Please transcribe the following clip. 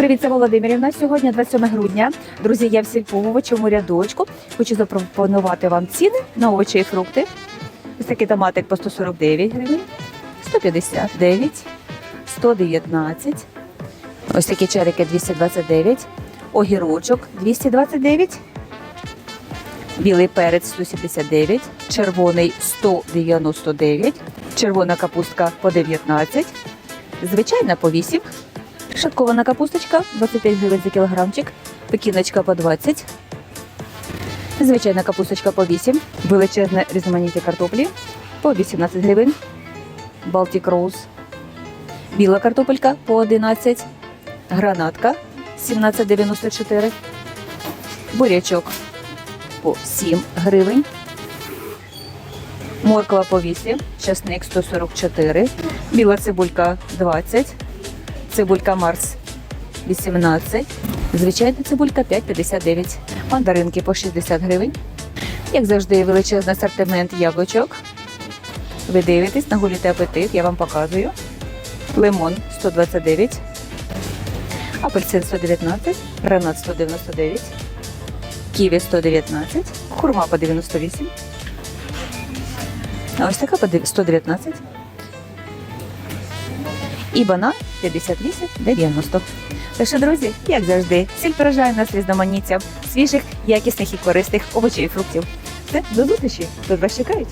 Привіт, це Володимирівна. Сьогодні 27 грудня. Друзі, я в сільповувачому рядочку. Хочу запропонувати вам ціни на овочі і фрукти. Ось такий томатик по 149 гривень, 159, 119. Ось такі черики 229, огірочок 229, білий перець 179, червоний 199, червона капустка по 19, звичайна по 8, шаткована капусточка 25 гривень за кілограмчик, пекіночка по 20, звичайна капусточка по 8, величезне різноманіття картоплі по 18 гривень, Baltic Rose, біла картопелька по 11, гранатка 17,94, бурячок по 7 гривень, морква по 8, часник 144, біла цибулька 20, цибулька Марс 18, звичайна цибулька 5,59, мандаринки по 60 гривень. Як завжди, величезний асортимент яблучок. Ви дивитесь, нагулюєте апетит, я вам показую. Лимон 129, апельсин 119, гранат 199, ківі 119, хурма по 98. А ось така по 119. І банан 58,90. Так що, друзі, як завжди, сіль поражає нас різноманіттям свіжих, якісних і корисних овочів і фруктів. Все, до зустрічі! Тут вас чекають.